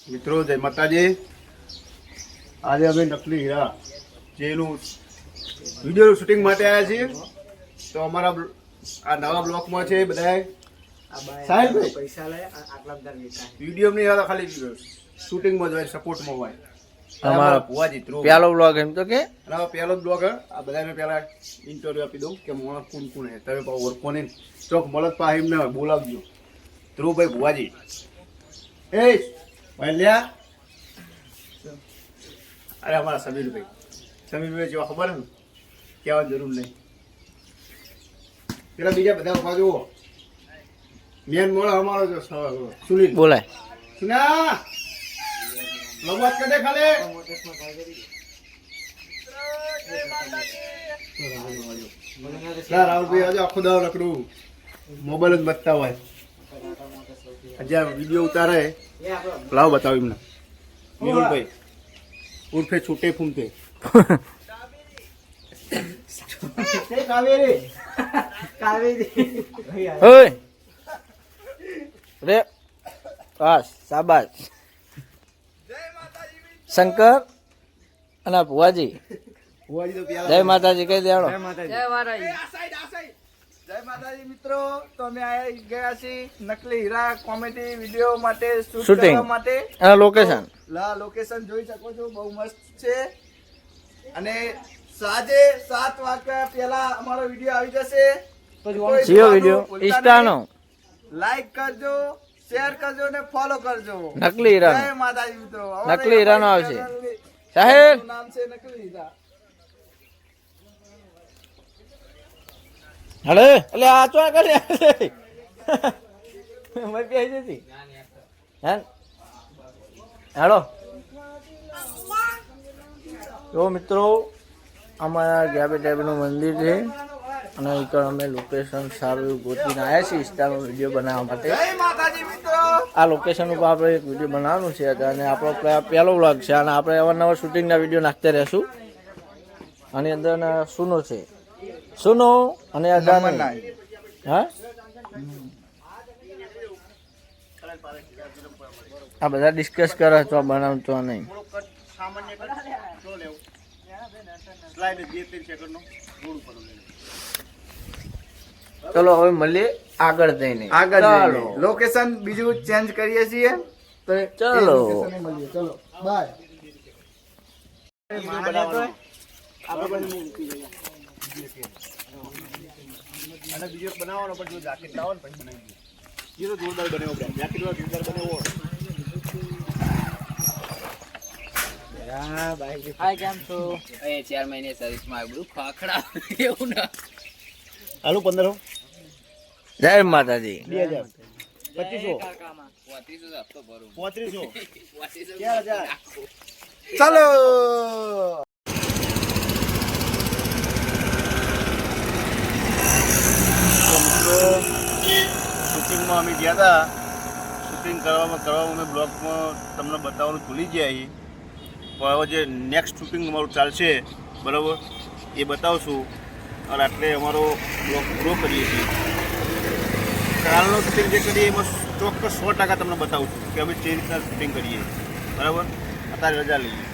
મિત્રો જય માતાજી. આજે અમે નકલી હીરા જેનું વીડિયો શૂટિંગ માટે આવ્યા છીએ. તો અમારા આ નવા બ્લોકમાં છે બધા સાહેબ વીડિયો નહીં આવતા ખાલી શૂટિંગમાં જ હોય સપોર્ટમાં હોય. તમારો અમારા ભુવાજી ધ્રુવ પેલો બ્લોગ એમ તો કે? હવે પહેલો બ્લોગ આ બધાને પહેલા ઇન્ટરવ્યુ આપી દઉં કે માણસ કોણ કોણ હે. તમે ઓળખો નહીં. ચોક મળત પા એમને બોલાવજો. ધ્રુવભાઈ ભુવાજી. એ લ્યા અરે અમારા સમીરભાઈ. સમીરભાઈ જેવા ખબર ને કહેવાની જરૂર નહીં. પેલા બીજા બધા ઊભા જુઓ. મેન મોડો અમારો જો સુનિલ. બોલાય. સુના લગવાત કદે ખાલે? રાહુલભાઈ આજે આખો દાવ રખડું. મોબાઈલ જ બચતા હોય. આજે વીડિયો ઉતારે. લાવ બતાવ એમને. મેહુલભાઈ ઉર્ફે છૂટે ફૂમતે. કાવેરી કાવેરી ઓય. રે બસ શાબાશ. શંકર અને ભુવાજી. ભુવાજી તો પ્યારા જય માતાજી કહી દેવાનો જય માતાજી. જય માતાજી મિત્રો તો અમે આવી ગયા છીએ નકલી હીરા કોમેડી વીડિયો માટે શૂટ માટે. અને લોકેશન લા લોકેશન જોઈ શકો છો બહુ મસ્ત છે. અને સાંજે સાત વાગ્યા પહેલા અમારો વીડિયો આવી જશે. જીઓ વીડિયો ઇન્સ્ટાનો. લાઈક કરજો શેર કરજો ને ફોલો કરજો. નકલી હીરા જય માતાજી મિત્રો. નકલી હીરાનો આવશે. સાહેબ. નામ છે નકલી હીરા? હલે એટલે આ ચો કરી મર પી આવી જતી. હે હેલો. તો મિત્રો અમારા ગ્યાબે ટાઈપનું મંદિર છે. અને એક અમે લોકેશન સારું એવું ગોતીને આવ્યા છીએ. ઇન્સ્ટાનો વીડિયો બનાવવા માટે. જય માતાજી મિત્રો! આ લોકેશન ઉપર આપણે એક વીડિયો બનાવવાનું છે. અને આપણો પહેલો વ્લોગ છે. અને આપણે અવારનવાર શૂટિંગના વીડિયો નાખતા રહેશું. આની અંદર સુનો છે? સુનો અને અદાની હા? આ બધા ડિસ્કસ કરે તો બનાવતો નહીં. ચલો હવે મળીએ આગળ જઈને. આગળ લોકેશન બીજું ચેન્જ કરીએ છીએ. તો ચલો. ચલો બાય અને બીજો એક બનાવવાનો પણ જો જાકેટ લાવો ને પછી બનાવી દઈએ. એ તો જોરદાર બને બ્રો જાકેટ વાળો જોરદાર બન્યો હાય. કેમ છો? એ ચાર મહિને સર્વિસમાં આવ્યું. બધું ખાખડા એવું ના. હાલો પંદર જય માતાજી. બે હજાર. પચીસો. પોત્રીસો પોત્રીસો. પોત્રીસો ચાર હજાર. ચાલો. શૂટિંગમાં અમે ગયા હતા શૂટિંગ કરવામાં કરવામાં અમે બ્લોગમાં તમને બતાવવાનું ભૂલી ગયા છીએ. પણ હવે જે નેક્સ્ટ શૂટિંગ અમારું ચાલશે, બરાબર? એ બતાવશું. અને આટલે અમારો બ્લોગ પૂરો કરીએ છીએ. કાલનો શૂટિંગ જે કરીએ, એમાં ચોક્કસ સો ટકા તમને બતાવું છું કે અમે જે રીતના શૂટિંગ કરીએ. બરાબર? અત્યારે રજા લઈએ.